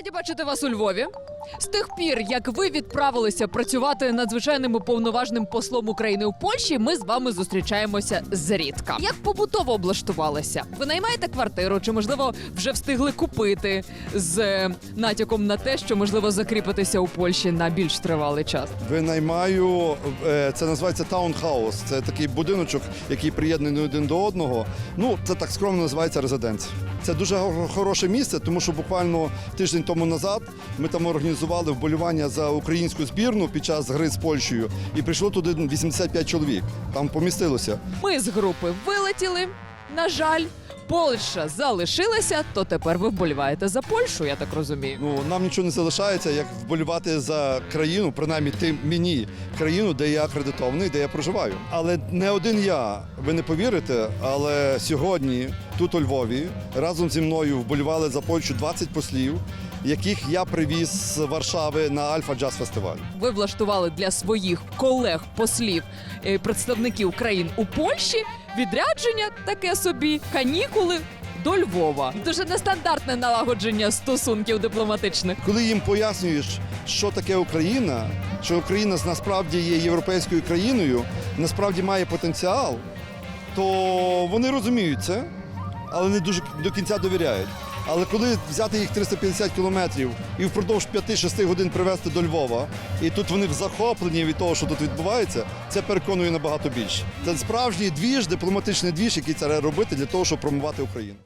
Раді бачити вас у Львові. З тих пір, як ви відправилися працювати надзвичайним і повноважним послом України у Польщі, ми з вами зустрічаємося зрідка. Як побутово облаштувалися? Ви наймаєте квартиру, чи можливо вже встигли купити з е, натяком на те, що можливо закріпитися у Польщі на більш тривалий час? Винаймаю, е, це називається таунхаус. Це такий будиночок, який приєднаний один до одного. Ну, це так скромно називається резиденція. Це дуже хороше місце, тому що буквально тиждень тому назад ми там організували вболівання за українську збірну під час гри з Польщею, і прийшло туди 85 чоловік. Там помістилося. Ми з групи вилетіли. На жаль, Польща залишилася, то тепер ви вболіваєте за Польщу, я так розумію. Ну нам нічого не залишається, як вболівати за країну, принаймні тим мені країну, де я акредитований, де я проживаю. Але не один я, ви не повірите, але сьогодні тут у Львові разом зі мною вболівали за Польщу 20 послів, яких я привіз з Варшави на Альфа Джаз Фестиваль. Ви влаштували для своїх колег, послів, е, представників країн у Польщі відрядження таке собі, канікули до Львова. Дуже нестандартне налагодження стосунків дипломатичних. Коли їм пояснюєш, що таке Україна, що Україна насправді є європейською країною, насправді має потенціал, то вони розуміють це, але не дуже до кінця довіряють. Але коли взяти їх 350 кілометрів і впродовж 5-6 годин привезти до Львова, і тут вони в захопленні від того, що тут відбувається, це переконує набагато більше. Це справжній двіж, дипломатичний двіж, який треба робити для того, щоб промувати Україну.